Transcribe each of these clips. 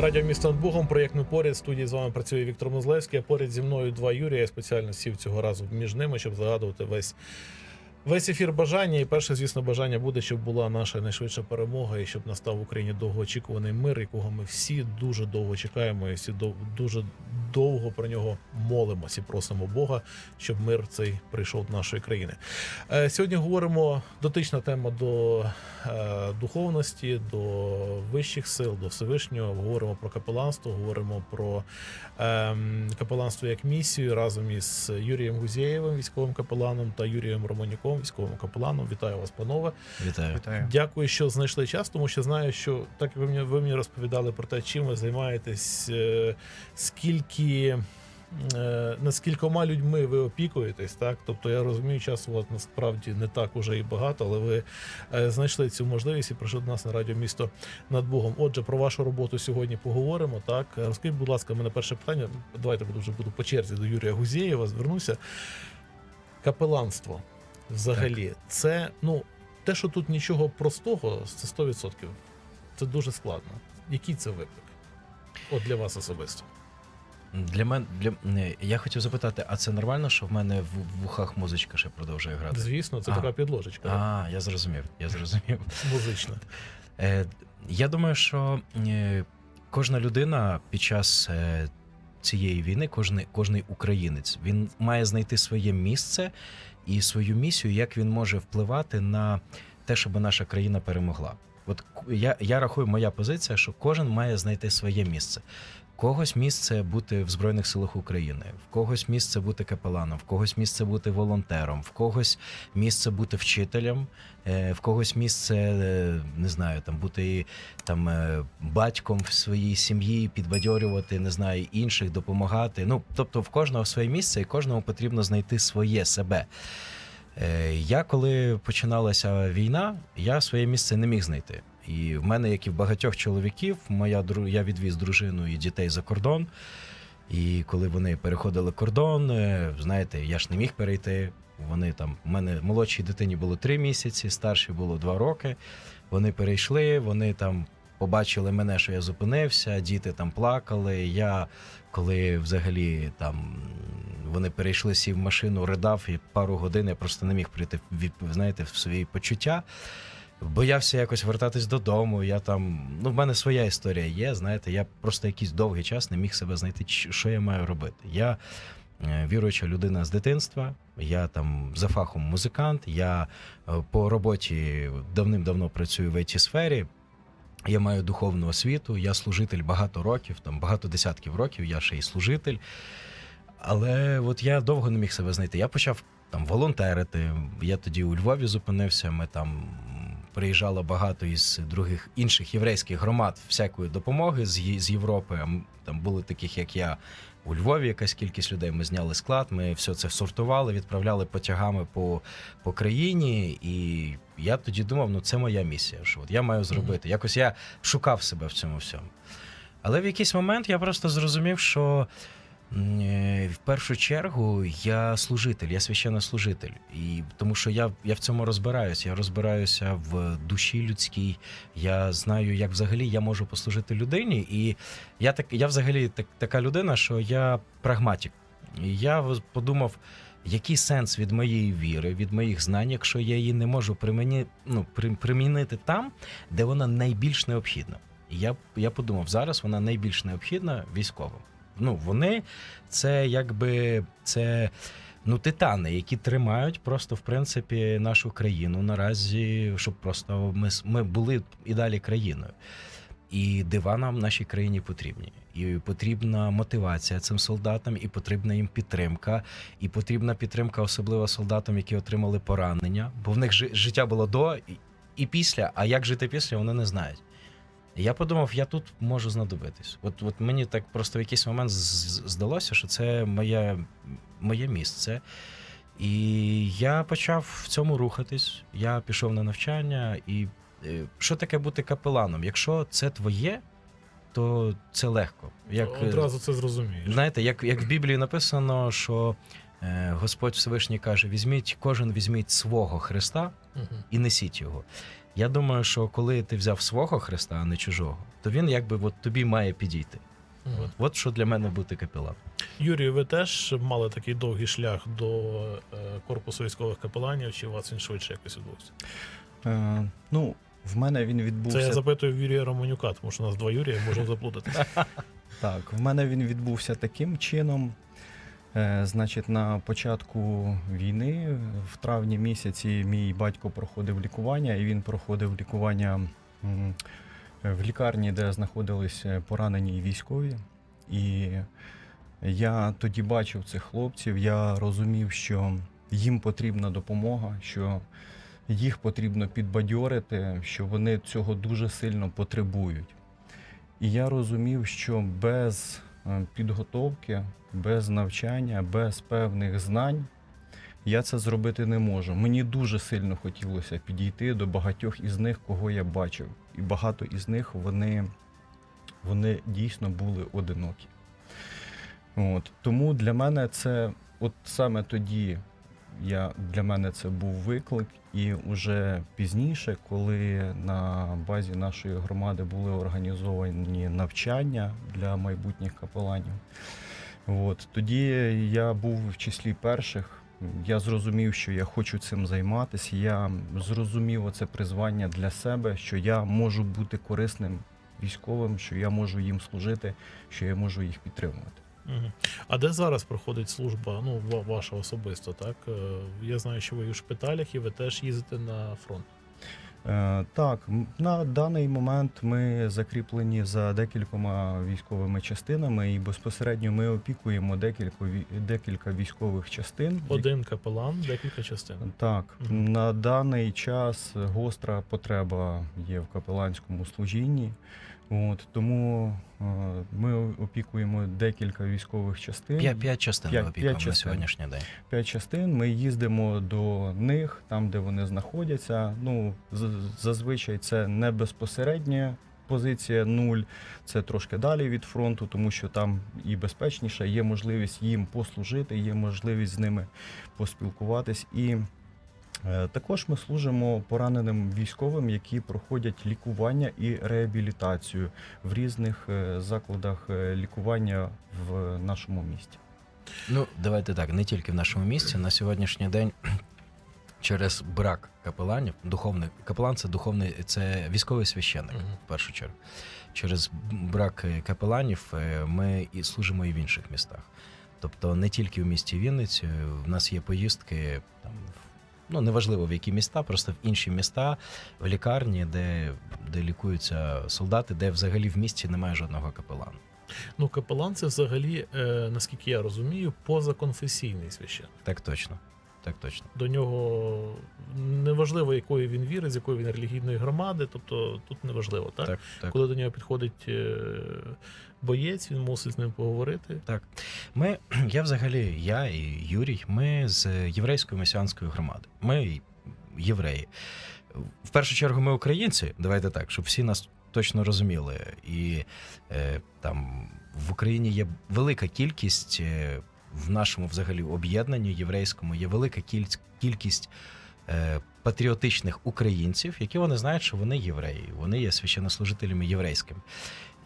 Радіо місто над Богом, проєкт «Ми поряд. Студії з вами працює Віктор Мозлевський. А поряд зі мною два Юрія. Я спеціально сів цього разу між ними, щоб загадувати весь. Весь ефір бажання, і перше, звісно, бажання буде, щоб була наша найшвидша перемога, і щоб настав в Україні довгоочікуваний мир, якого ми всі дуже довго чекаємо, і всі дов- дуже довго про нього молимося просимо Бога, щоб мир цей прийшов до нашої країни. Е, Сьогодні говоримо дотична тема до е, духовності, до вищих сил, до Всевишнього. Говоримо про капеланство, говоримо про ем, капеланство як місію разом із Юрієм Гузєєвим, військовим капеланом, та Юрієм Романюком, військовим капеланом. Вітаю вас, панове. Вітаю. Вітаю. Дякую, що знайшли час, тому що знаю, що так як ви мені ви мені розповідали про те, чим ви займаєтесь, е, скільки. е, Над скількома людьми ви опікуєтесь, так тобто я розумію, часу у вас насправді не так уже і багато, але ви е, знайшли цю можливість і прийшли до нас на радіо місто над Богом. Отже, про вашу роботу сьогодні поговоримо. Так розкажіть, будь ласка, мене перше питання. Давайте буду вже буду по черзі до Юрія Гузєєва. Звернуся. Капеланство взагалі, це ну те, що тут нічого простого, це 100%. Це дуже складно. Який це виклик? От для вас особисто. Для мене для я хотів запитати, а це нормально, що в мене в, в ухах музичка ще продовжує грати? Звісно, це А. така підложечка А, я зрозумів. Я зрозумів. музична. Е, я думаю, що е, кожна людина під час е, цієї війни, кожний, кожний українець, він має знайти своє місце і свою місію, як він може впливати на те, щоб наша країна перемогла. От я, я рахую, моя позиція, що кожен має знайти своє місце. Когось місце бути в Збройних силах України, в когось місце бути капеланом, в когось місце бути волонтером, в когось місце бути вчителем, е, в когось місце е, не знаю, там бути там е, батьком в своїй сім'ї, підбадьорювати, не знаю, інших, допомагати. Ну тобто, в кожного своє місце, і кожному потрібно знайти своє себе. Я коли починалася війна, я своє місце не міг знайти. І в мене, як і в багатьох чоловіків, моя я відвіз дружину і дітей за кордон. І коли вони переходили кордон, е, знаєте, я ж не міг перейти. Вони там, у мене молодшій дитині було три місяці, старшій було два роки. Вони перейшли, вони там побачили мене, що я зупинився, діти там плакали. Я коли взагалі там вони перейшли, сів в машину, ридав і пару годин я просто не міг прийти знаєте, в свої почуття. Боявся якось вертатись додому. Я там, ну, в мене своя історія є. Знаєте, я просто якийсь довгий час не міг себе знайти, що я маю робити. Я е, віруюча людина з дитинства. Я там за фахом музикант. Я е, по роботі давним-давно працюю в it сфері. Я маю духовну освіту, я служитель багато років, там багато десятків років, я ще й служитель. Але от я довго не міг себе знайти. Я почав там волонтерити. Я тоді у Львові зупинився. Ми там приїжджало багато із других інших єврейських громад всякої допомоги з, з Європи. Там були таких, як я. У Львові якась кількість людей. Ми зняли склад, ми все це сортували, відправляли потягами по, по країні. І я тоді думав, ну це моя місія. Що от я маю зробити. Якось я шукав себе в цьому всьому. Але в якийсь момент я просто зрозумів, що в першу чергу я служитель, я священнослужитель. І тому що я, я в цьому розбираюся. Я розбираюся в душі людській. Я знаю, як взагалі я можу послужити людині. І я так, я взагалі так, така людина, що я прагматик. І я подумав, який сенс від моєї віри, від моїх знань, якщо я її не можу приміні, ну, при- примінити там, де вона найбільш необхідна. І я, я подумав, зараз вона найбільш необхідна військовим. Ну, вони це якби це ну, титани, які тримають просто в принципі нашу країну наразі, щоб просто ми, ми були і далі країною. І дива нам нашій країні потрібні. І потрібна мотивація цим солдатам, і потрібна їм підтримка, і потрібна підтримка, особливо солдатам, які отримали поранення, бо в них жи- життя було до і після. А як жити після, вони не знають. І я подумав, я тут можу знадобитись. От, от мені так просто в якийсь момент здалося, що це моє, моє місце. І я почав в цьому рухатись. Я пішов на навчання. І е, що таке бути капеланом? Якщо це твоє, то це легко. Як, е, Одразу це зрозумієш. Знаєте, як, як в Біблії написано, що Господь Всевишній каже: візьміть, кожен візьміть свого Христа і несіть його. Я думаю, що коли ти взяв свого Христа, а не чужого, то він якби от тобі має підійти. От, от що для мене бути капеланом. Юрію, ви теж мали такий довгий шлях до е, корпусу військових капеланів, чи у вас він швидше якось відбувся? Е, ну, в мене він відбувся Це я запитую Юрія Романюка, тому що у нас два Юрія, можу заплутатися. так. В мене він відбувся таким чином. Е, значить, на початку війни, в травні місяці, мій батько проходив лікування, і він проходив лікування в лікарні, де знаходились поранені військові. І я тоді бачив цих хлопців, я розумів, що їм потрібна допомога, що їх потрібно підбадьорити, що вони цього дуже сильно потребують. І я розумів, що без е, підготовки, без навчання, без певних знань я це зробити не можу. Мені дуже сильно хотілося підійти до багатьох із них, кого я бачив. І багато із них вони, вони дійсно були одинокі. От. Тому для мене це, от саме тоді, я, для мене це був виклик, і вже пізніше, коли на базі нашої громади були організовані навчання для майбутніх капеланів, от, тоді я був в числі перших. Я зрозумів, що я хочу цим займатися. Я зрозумів оце призвання для себе, що я можу бути корисним військовим, що я можу їм служити, що я можу їх підтримувати. А де зараз проходить служба? Ну, ваша особисто, так? Е, Я знаю, що ви у шпиталях і ви теж їздите на фронт. Е, Так, на даний момент ми закріплені за декількома військовими частинами, і безпосередньо ми опікуємо декілька, декілька військових частин. Один капелан, декілька частин. Так, Мгм. на даний час гостра потреба є в капеланському служінні. От, тому е, ми опікуємо декілька військових частин. П'ять, п'ять частин П'ять- ми опікуємо на сьогоднішній день. п'ять частин. Ми їздимо до них, там, де вони знаходяться. Ну, з- зазвичай це не безпосередня позиція нуль, це трошки далі від фронту, тому що там і безпечніше, є можливість їм послужити, є можливість з ними поспілкуватись. І також ми служимо пораненим військовим, які проходять лікування і реабілітацію в різних е, закладах е, лікування в нашому місті. Ну, давайте так, не тільки в нашому місті. На сьогоднішній день через брак капеланів, духовний капелан це духовний, це військовий священник Мгм. в першу чергу. Через брак е, капеланів е, ми і служимо і в інших містах. Тобто не тільки в місті Вінниці, в нас є поїздки там. Ну, неважливо в які міста, просто в інші міста, в лікарні, де, де лікуються солдати, де взагалі в місті немає жодного капелана. Ну, капелан це взагалі, е, наскільки я розумію, позаконфесійний священник. Так точно. Так точно. До нього неважливо, якої він віри, з якої він релігійної громади, тобто тут неважливо, так? Так, так. Коли до нього підходить е, боєць, він мусить з ним поговорити. Так, ми, я взагалі, я і Юрій, ми з єврейської месіанської громади. Ми євреї. В першу чергу, ми українці, давайте так, щоб всі нас точно розуміли. І е, там в Україні є велика кількість е, в нашому взагалі об'єднанні єврейському, є велика кількість. е, Патріотичних українців, які вони знають, що вони євреї, вони є священнослужителями єврейськими.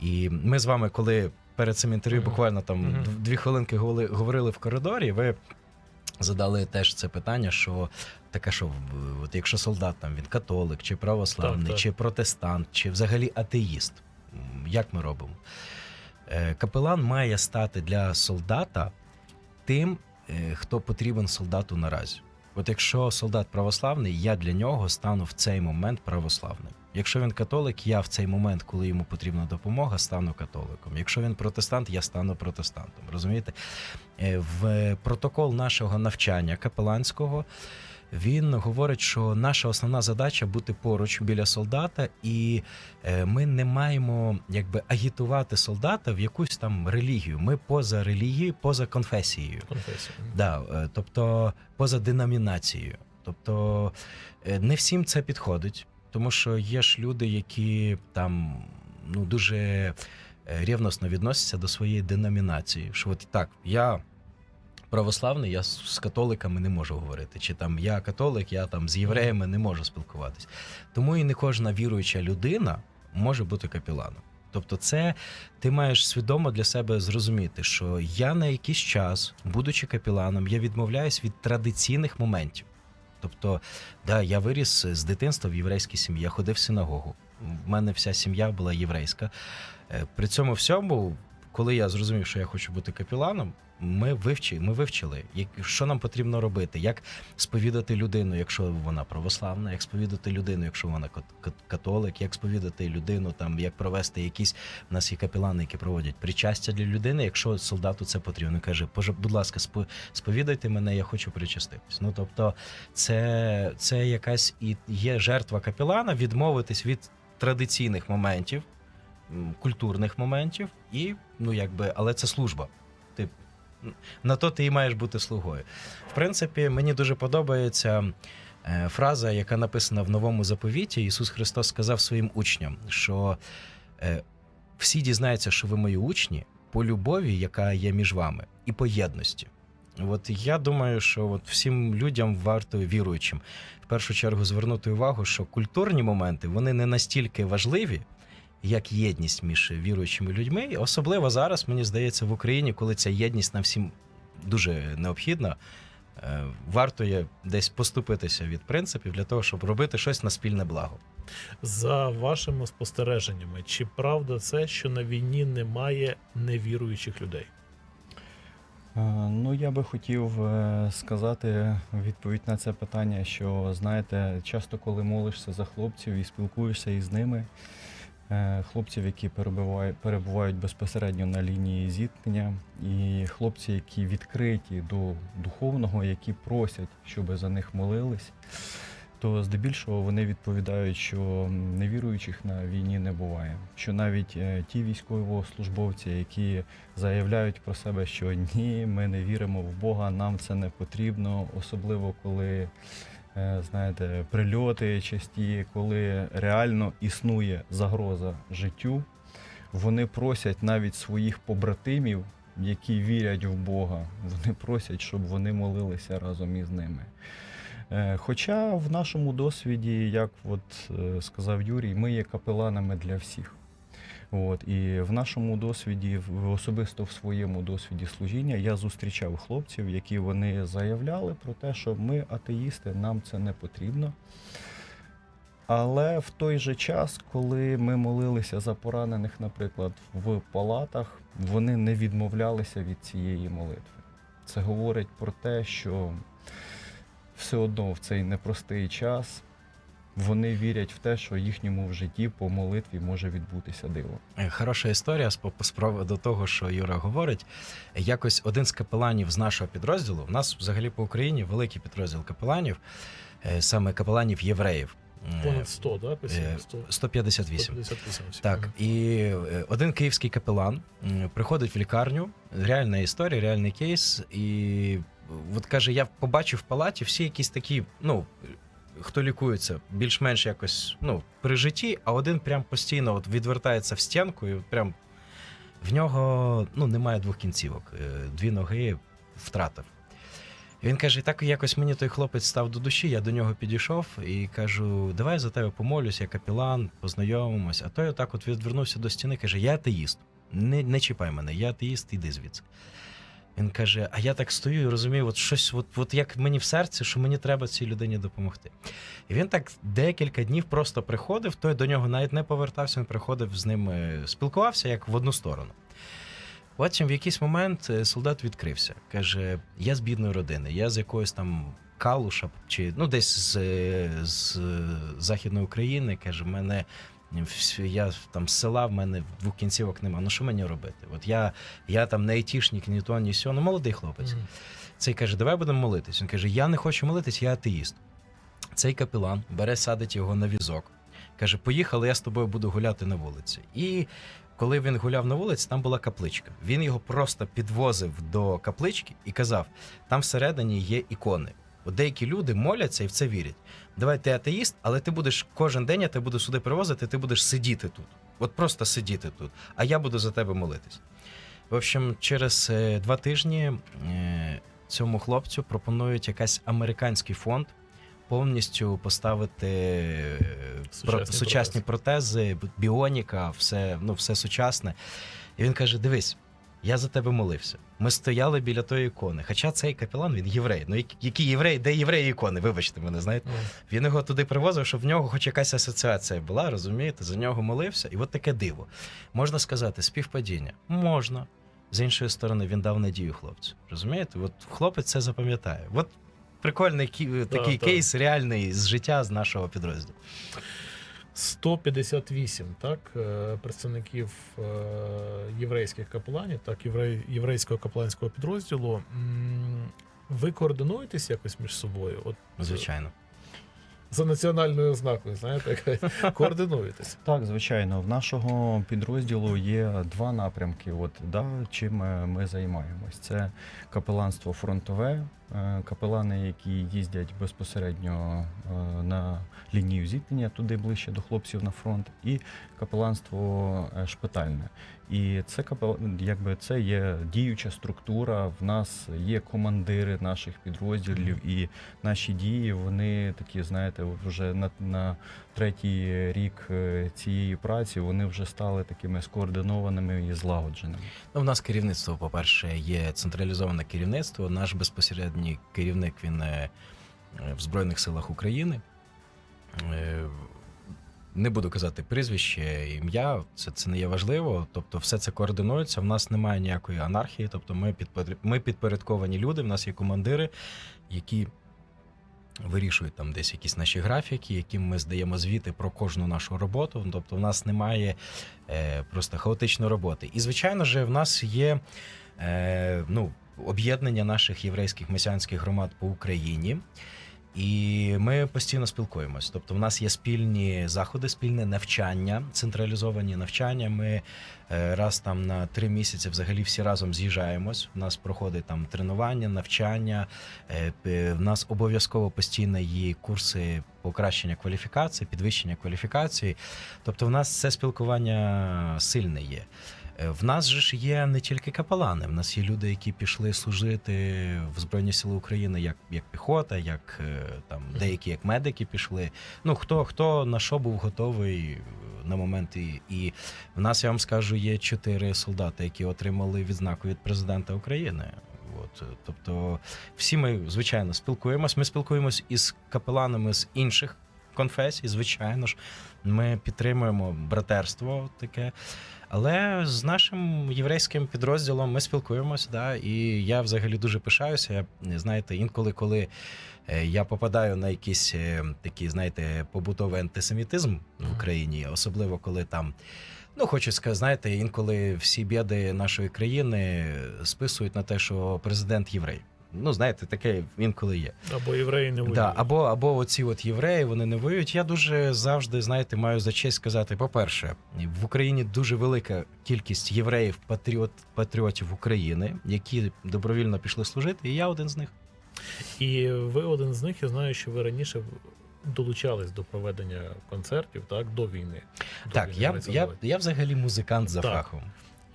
І ми з вами, коли перед цим інтерв'ю буквально там дві хвилинки говорили, говорили в коридорі, ви задали теж це питання, що таке, що от якщо солдат там він католик, чи православний, Так, так. чи протестант, чи взагалі атеїст, як ми робимо? Е, Капелан має стати для солдата тим, е, хто потрібен солдату наразі. От якщо солдат православний, я для нього стану в цей момент православним. Якщо він католик, я в цей момент, коли йому потрібна допомога, стану католиком. Якщо він протестант, я стану протестантом. Розумієте? Е, В протокол нашого навчання капеланського він говорить, що наша основна задача бути поруч біля солдата, і е, ми не маємо якби агітувати солдата в якусь там релігію. Ми поза релігією, поза конфесією. Конфесія. Да, е, тобто поза деномінацією. Тобто е, не всім це підходить, тому що є ж люди, які там ну дуже рівносно відносяться до своєї деномінації. Що от так, я православний, я з католиками не можу говорити. Чи там я католик, я там з євреями не можу спілкуватись. Тому і не кожна віруюча людина може бути капіланом. Тобто, це ти маєш свідомо для себе зрозуміти, що я на якийсь час, будучи капіланом, я відмовляюсь від традиційних моментів. Тобто, да, я виріс з дитинства в єврейській сім'ї, я ходив в синагогу. В мене вся сім'я була єврейська. Е, При цьому всьому, коли я зрозумів, що я хочу бути капіланом, ми вивчили, ми вивчили, як, що нам потрібно робити, як сповідати людину, якщо вона православна, як сповідати людину, якщо вона кат- кат- католик, як сповідати людину, там як провести якісь. У нас є капілани, які проводять причастя для людини, якщо солдату це потрібно. Каже, «Боже, будь ласка, спо- сповідайте мене, я хочу причаститись. Ну тобто, це, це якась і є жертва капілана відмовитись від традиційних моментів, культурних моментів, і ну якби, але це служба. Ти на то ти і маєш бути слугою. В принципі, мені дуже подобається е, фраза, яка написана в новому заповіті. Ісус Христос сказав своїм учням, що е, всі дізнаються, що ви мої учні по любові, яка є між вами, і по єдності. От я думаю, що от всім людям варто віруючим в першу чергу звернути увагу, що культурні моменти вони не настільки важливі, як єдність між віруючими людьми. І Особливо зараз, мені здається, в Україні, коли ця єдність нам всім дуже необхідна. е, Варто є десь поступитися від принципів для того, щоб робити щось на спільне благо. За вашими спостереженнями, чи правда це, що на війні немає невіруючих людей? Е, Ну, я би хотів е, сказати відповідь на це питання, що знаєте, часто, коли молишся за хлопців і спілкуєшся із ними, хлопців, які перебувають, перебувають безпосередньо на лінії зіткнення, і хлопці, які відкриті до духовного, які просять, щоб за них молились, то здебільшого вони відповідають, що невіруючих на війні не буває. Що навіть е, ті військовослужбовці, які заявляють про себе, що ні, ми не віримо в Бога, нам це не потрібно, особливо коли. Е, Знаєте, прильоти часті, коли реально існує загроза життю, вони просять навіть своїх побратимів, які вірять в Бога, вони просять, щоб вони молилися разом із ними. Е, Хоча в нашому досвіді, як от е, сказав Юрій, ми є капеланами для всіх. От, і в нашому досвіді, особисто в своєму досвіді служіння, я зустрічав хлопців, які вони заявляли про те, що ми атеїсти, нам це не потрібно. Але в той же час, коли ми молилися за поранених, наприклад, в палатах, вони не відмовлялися від цієї молитви. Це говорить про те, що все одно в цей непростий час вони вірять в те, що їхньому в житті по молитві може відбутися диво. Е, Хороша історія з по- з того, що Юра говорить. Якось один з капеланів з нашого підрозділу. У нас взагалі по Україні великий підрозділ капеланів, е, саме капеланів євреїв. Е, Понад 100, так? е, 100, 158. 158. Так, і один київський капелан приходить в лікарню, реальна історія, реальний кейс. І от каже: я побачив в палаті всі якісь такі, ну. Хто лікується більш-менш якось ну, при житті, а один прям постійно от відвертається в стінку, і прям в нього ну, немає двох кінцівок, е, дві ноги втратив. І він каже: так якось мені той хлопець став до душі, я до нього підійшов і кажу: давай за тебе помолюсь, я капілан, познайомимось. А той отак от відвернувся до стіни, каже: Я атеїст, не, не чіпай мене, я атеїст, іди звідси. Він каже: А я так стою і розумію, от щось, от, от як мені в серці, що мені треба цій людині допомогти. І він так декілька днів просто приходив, той до нього навіть не повертався, він приходив з ним, е, спілкувався як в одну сторону. Потім в якийсь момент е, солдат відкрився. Каже: Я з бідної родини, я з якоїсь там Калуша, чи ну десь з, е, з е, Західної України. Каже, мене я там з села, в мене двох кінцівок нема. Ну що мені робити? От я, я там не айтішник, ні то, ні сьо, ну молодий хлопець. Мгм. Цей каже, давай будемо молитись. Він каже: Я не хочу молитись, я атеїст. Цей капелан бере, садить його на візок. Каже: Поїхали, я з тобою буду гуляти на вулиці. І коли він гуляв на вулиці, там була капличка. Він його просто підвозив до каплички і казав: там всередині є ікони. От деякі люди моляться і в це вірять. Давай ти атеїст, але ти будеш кожен день я тебе буду сюди привозити, ти будеш сидіти тут. От просто сидіти тут. А я буду за тебе молитись. В общем, через е, два тижні е, цьому хлопцю пропонують якийсь американський фонд повністю поставити е, Сучасні про- сучасні протези, біоніка, все, ну, все сучасне. І він каже: Дивись, я за тебе молився. Ми стояли біля тої ікони. Хоча цей капелан він єврей. Ну які- які євреї, де євреї ікони? Вибачте мене, знаєте. Ну, Він його туди привозив, щоб в нього хоч якась асоціація була, розумієте? За нього молився, і от таке диво. Можна сказати, співпадіння? Можна. З іншої сторони, він дав надію хлопцю. Розумієте? От хлопець це запам'ятає. От прикольний такий так. кейс реальний з життя з нашого підрозділу. 158 так, е, представників е, єврейських капеланів, так, єврей, єврейського капеланського підрозділу. Ви координуєтесь якось між собою? От Звичайно. За національною ознакою, знаєте, координуєтесь. Так, звичайно, в нашого підрозділу є два напрямки. От да, чим е, ми займаємось. Це капеланство фронтове, е, капелани, які їздять безпосередньо е, на лінію зіткнення, туди ближче до хлопців на фронт, і капеланство шпитальне. І це якби це є діюча структура. В нас є командири наших підрозділів, і наші дії вони такі, знаєте, вже на, на третій рік е, цієї праці вони вже стали такими скоординованими і злагодженими. Ну, в нас керівництво, по-перше, є централізоване керівництво. Наш безпосередній керівник він е, в Збройних силах України. Не буду казати прізвище, ім'я, це, це не є важливо. Тобто, все це координується. В нас немає ніякої анархії. Тобто, ми, підпоряд- ми підпорядковані люди. В нас є командири, які вирішують там десь якісь наші графіки, яким ми здаємо звіти про кожну нашу роботу. Тобто, в нас немає е, просто хаотичної роботи. І звичайно ж, в нас є е, ну, об'єднання наших єврейських месіанських громад по Україні. І ми постійно спілкуємось. Тобто, в нас є спільні заходи, спільне навчання, централізовані навчання. Ми е, раз там на три місяці взагалі всі разом з'їжджаємось. У нас проходить там тренування, навчання. Е, В нас обов'язково постійно є курси покращення кваліфікації, підвищення кваліфікації. Тобто, в нас це спілкування сильне є. Е, В нас же ж є не тільки капелани, в нас є люди, які пішли служити в Збройні Сили України як, як піхота, як е, там деякі як медики пішли. Ну хто хто на що був готовий на момент і, і в нас я вам скажу, є чотири солдати, які отримали відзнаку від президента України. От, е, тобто, всі ми звичайно спілкуємось. Ми спілкуємось із капеланами з інших конфесій, звичайно ж. Ми підтримуємо братерство таке. Але з нашим єврейським підрозділом ми спілкуємося, да, і я взагалі дуже пишаюся. Я, знаєте, інколи, коли е, я попадаю на якийсь е, такий, знаєте, побутовий антисемітизм в Україні, особливо коли там. Ну, хочу сказати, знаєте, інколи всі біди нашої країни списують на те, що президент єврей. Ну, знаєте, таке інколи є. Або євреї не воюють. Да, або, або оці от євреї, вони не воюють. Я дуже завжди, знаєте, маю за честь сказати: по-перше, в Україні дуже велика кількість євреїв, патріот, патріотів України, які добровільно пішли служити, і я один з них. І ви один з них, я знаю, що ви раніше долучались до проведення концертів так, до війни. До так, війни, я, я, я взагалі музикант за Так. фахом.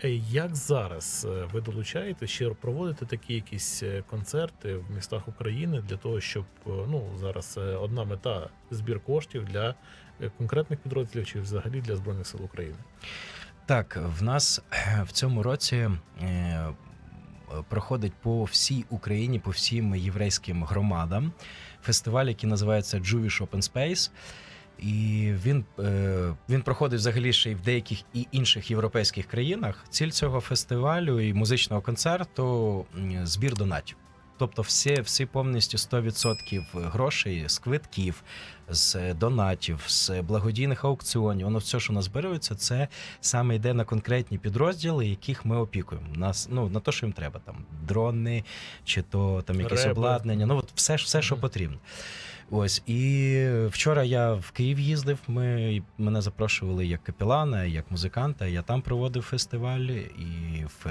Е, Як зараз е, ви долучаєте ще проводите такі якісь е, концерти в містах України для того, щоб ну зараз одна мета збір коштів для конкретних підрозділів чи взагалі для збройних сил України? Так, в нас в цьому році проходить по всій Україні, по всім єврейським громадам фестиваль, який називається Jewish Open Space. І він, е, він проходить взагалі ще й в деяких і інших європейських країнах. Ціль цього фестивалю і музичного концерту збір донатів. Тобто, всі, всі повністю 100% грошей з квитків, з донатів, з благодійних аукціонів, воно все, що назбирується, це саме йде на конкретні підрозділи, яких ми опікуємо. Нас ну на те, що їм треба, там дрони, чи то там якесь Реби. обладнання. Ну от все, все, що потрібно. Ось і вчора я в Київ їздив. Ми мене запрошували як капелана, як музиканта. Я там проводив фестиваль. І в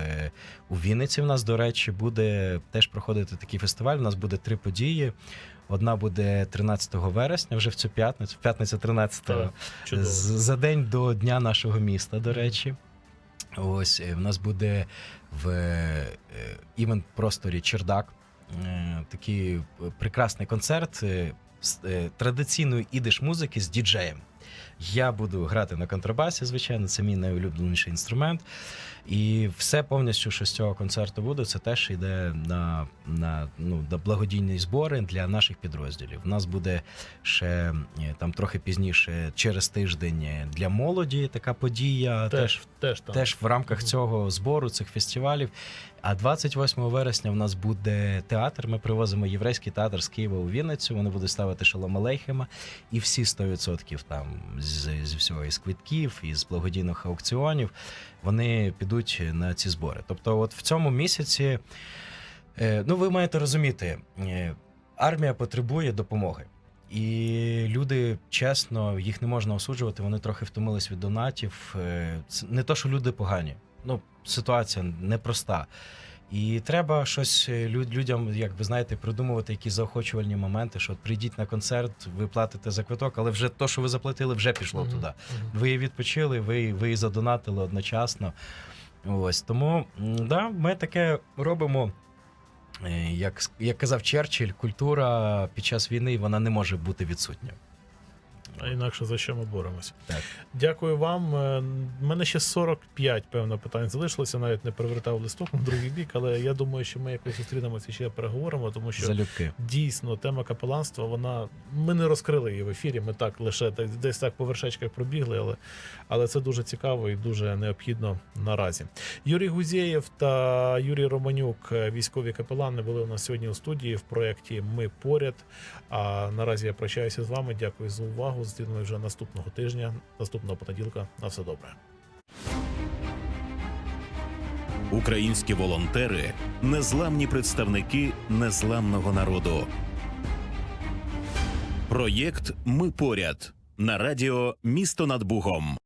у Вінниці в нас, до речі, буде теж проходити такий фестиваль. У нас буде три події. Одна буде 13 вересня, вже в цю п'ятницю, п'ятниця 13 Так, Чудово. з- за день до дня нашого міста, до речі. Ось е, в нас буде в е, івент просторі Чердак. е, такий прекрасний концерт з традиційної ідиш музики з діджеєм. Я буду грати на контрабасі, звичайно, це мій найулюбленіший інструмент. І все повністю, що з цього концерту буде, це теж йде на, на, ну, на благодійні збори для наших підрозділів. У нас буде ще е, там трохи пізніше, через тиждень е, для молоді така подія. Теж, Теж, теж теж в рамках цього збору, цих фестивалів. А 28 вересня в нас буде театр. Ми привозимо єврейський театр з Києва у Вінницю. Вони будуть ставити Шалом Алейхема. І всі 100% там з, з всього із квитків, із благодійних аукціонів, вони підуть на ці збори. Тобто, от в цьому місяці, е, ну ви маєте розуміти, е, армія потребує допомоги. І люди, чесно, їх не можна осуджувати. Вони трохи втомились від донатів. Е, Це не то, що люди погані. Ну, ситуація непроста. І треба щось е, людям, як ви знаєте, придумувати якісь заохочувальні моменти, що от прийдіть на концерт, ви платите за квиток, але вже то, що ви заплатили, вже пішло Мгм. туди. Ви і відпочили, ви, ви і задонатили одночасно. Ось тому да, ми таке робимо. Е, Як, як казав Черчилль, культура під час війни вона не може бути відсутня. А інакше за що ми боремося? Так. Дякую вам. Е, У мене ще 45 певно питань залишилося. Навіть не перевертав листок на другий бік, але я думаю, що ми якось зустрінемося і ще переговоримо, тому що Залюбки. дійсно тема капеланства, вона ми не розкрили її в ефірі. Ми так лише десь так по вершечках пробігли, але, але це дуже цікаво і дуже необхідно наразі. Юрій Гузєєв та Юрій Романюк, е, військові капелани, були у нас сьогодні у студії в проєкті Ми поряд. А наразі я прощаюся з вами. Дякую за увагу. Зустрінемось вже наступного тижня, наступного понеділка. На все добре. Українські волонтери незламні представники незламного народу. Проєкт Ми поряд на радіо Місто над Бугом.